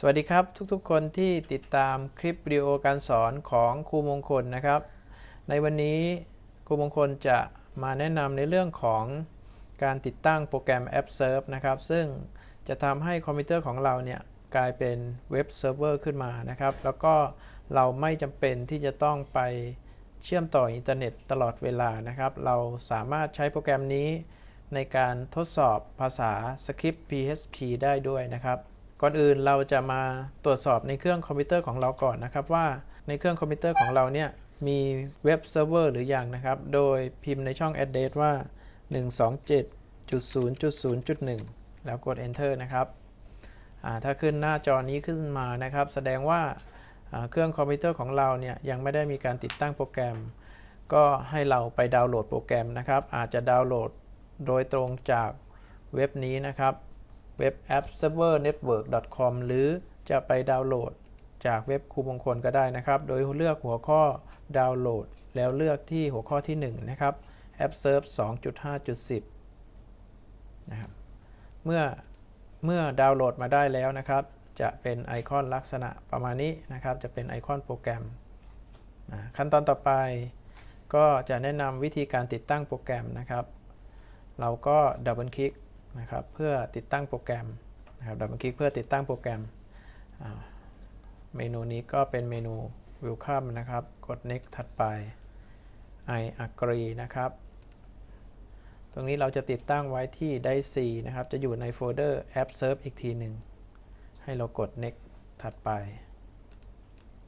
สวัสดีครับทุกๆ คนที่ติดตามคลิปวิดีโอการสอนของครูมงคลนะครับ ในวันนี้ครูมงคลจะมาแนะนำในเรื่องของการติดตั้งโปรแกรม App Serve นะครับ ซึ่งจะทำให้คอมพิวเตอร์ของเราเนี่ยกลายเป็นเว็บเซิร์ฟเวอร์ขึ้นมานะครับ แล้วก็เราไม่จำเป็นที่จะต้องไปเชื่อมต่ออินเทอร์เน็ตตลอดเวลานะครับ เราสามารถใช้โปรแกรมนี้ในการทดสอบภาษาสคริปต์ PHP ได้ด้วยนะครับ ก่อนอื่นเราจะมาตรวจสอบในเครื่องคอมพิวเตอร์ของเราก่อนนะครับว่าในเครื่องคอมพิวเตอร์ของเราเนี่ยมีเว็บเซิร์ฟเวอร์หรืออยังนะครับ โดยพิมพ์ในช่อง address ว่า 127.0.0.1 แล้วกด enter นะครับถ้าขึ้นหน้าจอนี้ขึ้นมานะครับ แสดงว่าเครื่องคอมพิวเตอร์ของเราเนี่ยยังไม่ได้มีการติดตั้งโปรแกรม ก็ให้เราไปดาวน์โหลดโปรแกรมนะครับ อาจจะดาวน์โหลดโดยตรงจากเว็บนี้นะครับ เว็บ app server network com หรือจะไปดาวน์โหลด จากเว็บครูมงคลก็ได้นะครับ โดยเลือกหัวข้อดาวน์โหลด แล้วเลือกที่หัวข้อที่ 1 นะครับ app serve 2.5.10 นะครับ เมื่อเมื่อดาวน์โหลดมาได้แล้วนะครับ จะเป็นไอคอนลักษณะประมาณนี้นะครับ จะเป็นไอคอนโปรแกรมนะขั้นตอนต่อไปก็จะแนะนำวิธีการติดตั้งโปรแกรมนะครับ เราก็ดับเบิลคลิก นะครับเพื่อติดตั้งโปรแกรมนะครับดับเบิลคลิกเพื่อติดตั้งโปรแกรมเมนูนี้ก็เป็นเมนู Welcome นะครับ กด Next ถัดไป I agree นะครับ ตรงนี้เราจะติดตั้งไว้ที่ d i c e นะครับ จะอยู่ในโฟลเดอร์ App Serve อีกทีหนึ่ง ให้เรากด Next ถัดไป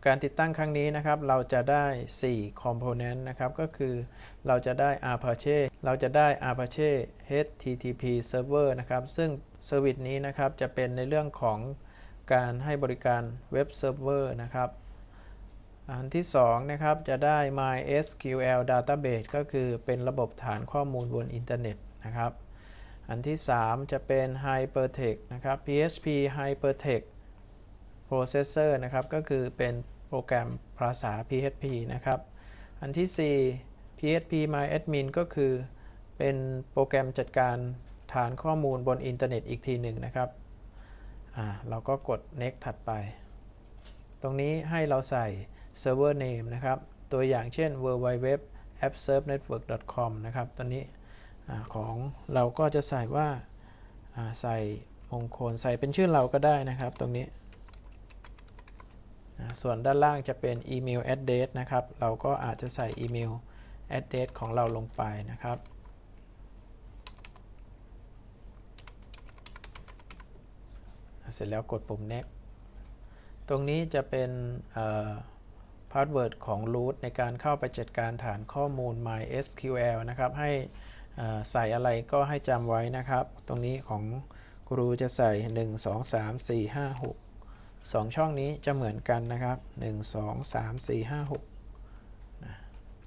การติดตั้งครั้งนี้นะครับ เราจะได้ 4 component นะครับ ก็คือเราจะได้ Apache เราจะได้ Apache HTTP server นะครับ ซึ่งเซอร์วิสนี้นะครับ จะเป็นในเรื่องของการให้บริการเว็บเซิร์ฟเวอร์นะครับ อันที่ 2 นะครับ จะได้ MySQL database ก็คือเป็นระบบฐานข้อมูลบนอินเทอร์เน็ตนะครับ อันที่ 3 จะเป็น Hypertext นะครับ PHP Hypertext Processor นะครับ ก็คือเป็นโปรแกรมภาษา PHP นะครับ อันที่ 4 PHP MyAdmin ก็คือเป็นโปรแกรมจัดการฐานข้อมูลบนอินเทอร์เน็ตอีกทีหนึ่งนะครับเราก็กด next ถัดไป ตรงนี้ให้เราใส่ server name นะครับ ตัวอย่างเช่น www appservenetwork.com นะครับ ตอนนี้อของเราก็จะใส่ว่าใส่มงคล ใส่เป็นชื่อเราก็ได้นะครับ ตรงนี้ ส่วนด้านล่างจะเป็นอีเมล address นะครับ เราก็อาจจะใส่อีเมล address ของเราลงไปนะครับ เสร็จแล้วกดปุ่ม next ตรงนี้จะเป็นพาสเวิร์ดของ root ในการเข้าไปจัดการฐานข้อมูล MySQL นะครับ ให้ใส่อะไรก็ให้จำไว้นะครับ ตรงนี้ของครูจะใส่ 1 2 3 4 5 6 2 ช่องนี้จะเหมือนกันนะครับ 1 2 3 4 5 6นะ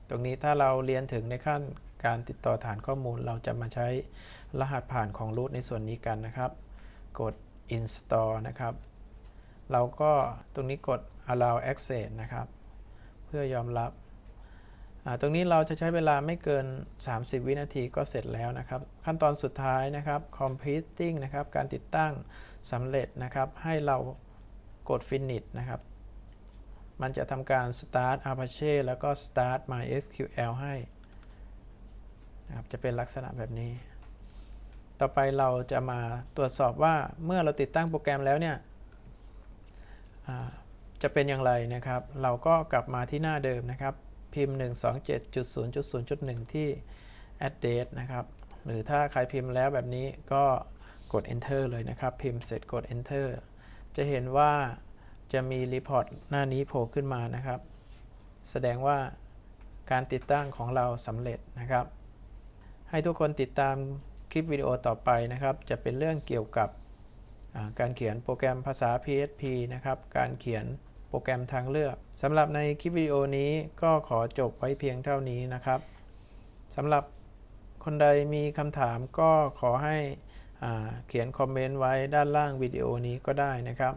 ตรงนี้ถ้าเราเรียนถึงในขั้นการติดต่อฐานข้อมูล เราจะมาใช้รหัสผ่านของ root ในส่วนนี้กันนะครับ กด install นะครับ เราก็ตรงนี้กด allow access นะครับ เพื่อยอมรับ ตรงนี้เราจะใช้เวลาไม่เกิน 30 วินาทีก็เสร็จแล้วนะครับ ขั้นตอนสุดท้ายนะครับ completing นะครับ การติดตั้งสำเร็จนะครับ ให้เรา กด finish นะครับ มันจะทำการ start Apache แล้วก็ start MySQL ให้นะครับจะเป็นลักษณะแบบนี้ ต่อไปเราจะมาตรวจสอบว่าเมื่อเราติดตั้งโปรแกรมแล้วเนี่ยจะเป็นอย่างไรนะครับ เราก็กลับมาที่หน้าเดิมนะครับ พิมพ์ 127.0.0.1 ที่ address นะครับ หรือถ้าใครพิมพ์แล้วแบบนี้ก็กด enter เลยนะครับ พิมพ์เสร็จกด enter จะเห็นว่าจะมีรีพอร์ตหน้านี้โผล่ขึ้นมานะครับ แสดงว่าการติดตั้งของเราสำเร็จนะครับ ให้ทุกคนติดตามคลิปวิดีโอต่อไปนะครับ จะเป็นเรื่องเกี่ยวกับการเขียนโปรแกรมภาษา PHP นะครับ การเขียนโปรแกรมทางเลือกสำหรับในคลิปวิดีโอนี้ก็ขอจบไว้เพียงเท่านี้นะครับสำหรับคนใดมีคำถามก็ขอให้ เขียนคอมเมนต์ไว้ด้านล่างวิดีโอนี้ก็ได้นะครับ